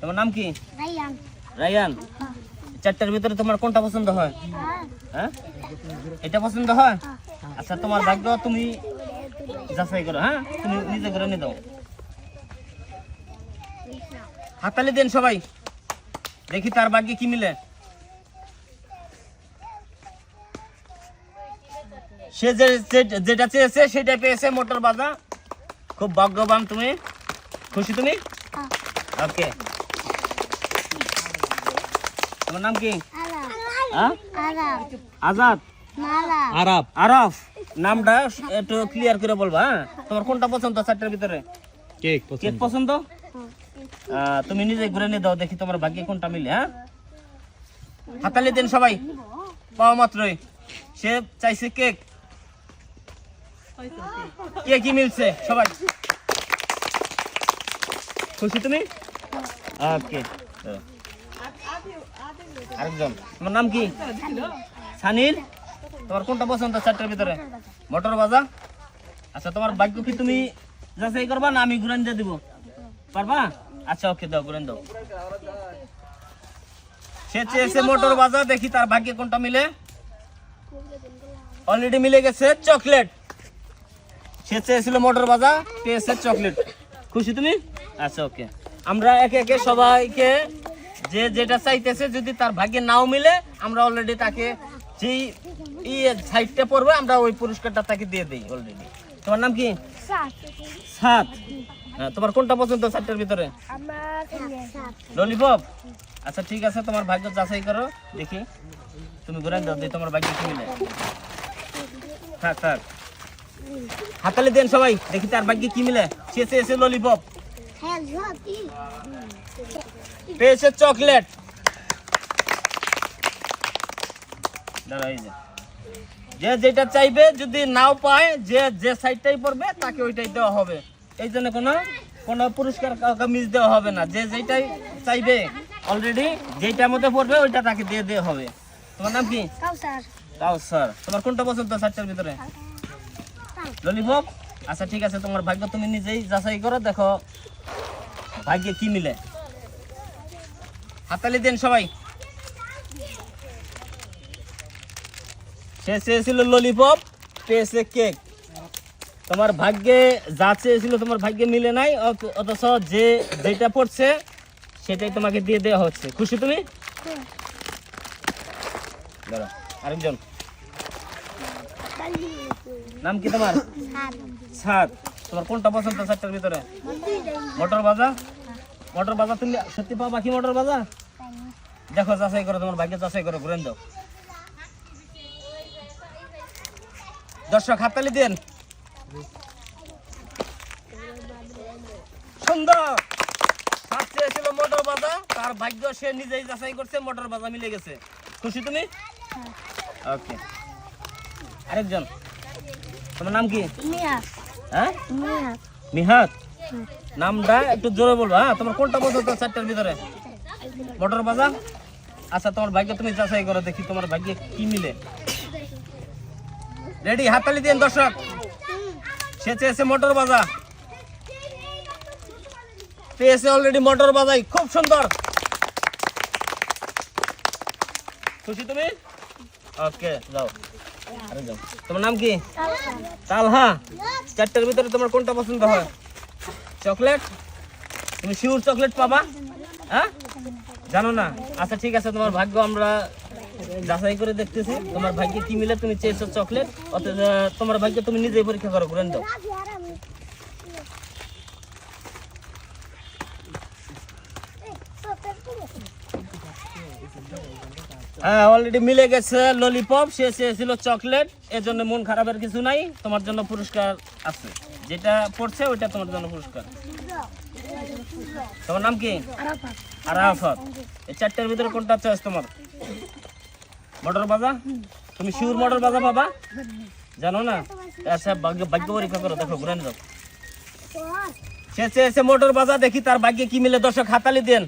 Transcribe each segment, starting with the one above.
তোমার নাম কি? রায়ান। রায়ান? চারটার ভিতরে তোমার কোনটা পছন্দ হয়? হ্যাঁ। হ্যাঁ? এটা পছন্দ হয়? আচ্ছা তোমার ভাগ্য তুমি যাচাই করো হ্যাঁ? তুমি নিজে করে নিয়ে দাও। হাতালি দেন সবাই। দেখি তার ভাগ্যে কি মিলে। সে যে যেটা চেয়েছে সেটা পেয়েছে মোটর বাজা খুব ভাগ্যবান তুমি। খুশি তুমি? হ্যাঁ। ওকে তোমার নাম কি? হ্যাঁ? আজাদ? মালা আরাফ। আরাফ নামটা একটু ক্লিয়ার করে বলবা হ্যাঁ? তোমার কোনটা পছন্দ চারটার ভিতরে? কেক কেক পছন্দ। তুমি নিজে ঘুরে নিয়ে দাও দেখি তোমার ভাগ্যে কোনটা মিলে হ্যাঁ? হাতালি দেন সবাই। পাওয়া মাত্রই। সে চাইছে কেক। কে কি মিলছে সবাই। খুশি তুমি? ওকে আরেকজন। তোমার নাম কি? সানিল? তোমার কোনটা পছন্দ চারটার ভিতরে? মোটর বাজা আচ্ছা তোমার ভাগ্য কি তুমি যাচাই করবা না আমি ঘুরান দিয়ে দিব? পারবা? আচ্ছা ওকে দাও, ঘুরান দাও। সে চেয়েছে মোটর বাজা দেখি তার ভাগ্যে কোনটা মিলে। অলরেডি মিলে গেছে চকলেট। সে চেয়েছিল মোটর বাজা পেয়েছে চকলেট। খুশি তুমি? আচ্ছা ওকে। আমরা একে একে সবাইকে যে যেটা চাইতেছে যদি তার ভাগ্যে নাও মিলে আমরা অলরেডি তাকে যেই ইয়ে সাইডটা পড়বে আমরা ওই পুরস্কারটা তাকে দিয়ে দিই অলরেডি তোমার নাম কি? সাত। হ্যাঁ, তোমার কোনটা পছন্দ সাতটার ভিতরে? ললিপপ আচ্ছা ঠিক আছে তোমার ভাগ্য যাচাই করো দেখি। তুমি ঘুরে দাও দেখি তোমার ভাগ্য কি মিলে। থাক থাক। হাতালে দেন সবাই দেখি তার ভাগ্যে কি মিলে। সে চেয়েছে ললিপপ হ্যাঁ পেয়েছে চকলেট। যে। যেটা চাইবে যদি নাও পায় যে যে সাইডটাই পড়বে তাকে ওইটাই দেওয়া হবে। এই জন্য কোনো কোনো পুরস্কার কাউকে মিস দেওয়া হবে না। যে যেটাই চাইবে অলরেডি যেটার মধ্যে পড়বে ওইটা তাকে দিয়ে দেওয়া হবে। তোমার নাম কি? কাউসার। তোমার কোনটা পছন্দ সাইডটার ভিতরে? ললিপপ? আচ্ছা ঠিক আছে তোমার ভাগ্য তুমি নিজেই যাচাই করো দেখো ভাগ্যে কি মিলে। হাতালি দেন সবাই। সে চেয়েছিল ললিপপ পেয়েছে কেক তোমার ভাগ্যে যা চেয়েছিল তোমার ভাগ্যে মিলে নাই অথচ যে যেটা পড়ছে সেটাই তোমাকে দিয়ে দেওয়া হচ্ছে। খুশি তুমি? আরেকজন। নাম কি তোমার? সাত তোমার কোনটা পছন্দ সাতটার ভিতরে? মটর বাজা মটর বাজার তুমি সত্যি পাবা কি মটর বাজার দেখো যাচাই করো তোমার ভাগ্য যাচাই করো ঘুরেন দাও দর্শক হাততালি দেন। সুন্দর। সাত চেয়েছিল মোটর বাজা তার ভাগ্য সে নিজেই যাচাই করছে মোটর বাজা মিলে গেছে। খুশি তুমি? ওকে। আরেকজন। তোমার নাম কি? মিয়া। হ্যাঁ? মিয়া। নিহাত নামটা একটু জোরে বলবা হ্যাঁ? তোমার কোনটা পছন্দ চারটার ভিতরে? মোটর বাজা আচ্ছা তোমার ভাগ্য তুমি যাচাই করো, দেখি তোমার ভাগ্যে কি মিলে। রেডি হাততালি দিন দর্শক। সে চেয়েছে মোটর বাজা পেয়েছে অলরেডি মোটর বাজাই খুব সুন্দর। খুশি তুমি? ওকে যাও। তোমার নাম কি? তালহা। চারটার ভিতরে তোমার কোনটা পছন্দ হয়? চকলেট? তুমি শিউর চকলেট পাবা? হ্যাঁ? জানো না? আচ্ছা ঠিক আছে, তোমার ভাগ্য আমরা যাচাই করে দেখতেছি। তোমার ভাগ্যে কি মিলে তুমি চেয়েছো চকলেট? অথচ তোমার ভাগ্য তুমি নিজেই পরীক্ষা করো, ঘুরেন দাও হ্যাঁ অলরেডি মিলে গেছে ললিপপ সে চেয়েছিল চকলেট এর জন্য মন খারাপের কিছু নাই, তোমার জন্য পুরস্কার আছে। যেটা পড়ছে ওইটা তোমার জন্য পুরস্কার। তোমার নাম কি? আরাফাত। এই চারটার ভিতরে কোনটা চয়েস তোমার? মটর বাজা তুমি শিউর মটর বাজা পাবা? জানো না? আচ্ছা ভাগ্য ভাগ্য পরীক্ষা করো, দেখো, ঘুরে দাও সে চেয়েছে মোটর বাজা দেখি তার ভাগ্যে কি মিলে? দর্শক, হাতালি দেন।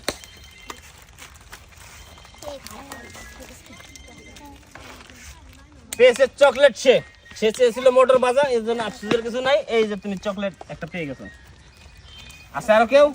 পেয়েছে চকলেট সে সে চেয়েছিল মোটর বাজা এর জন্য আফসোসের কিছু নাই। এই যে তুমি চকলেট একটা পেয়ে গেছো। আছে আরও কেউ?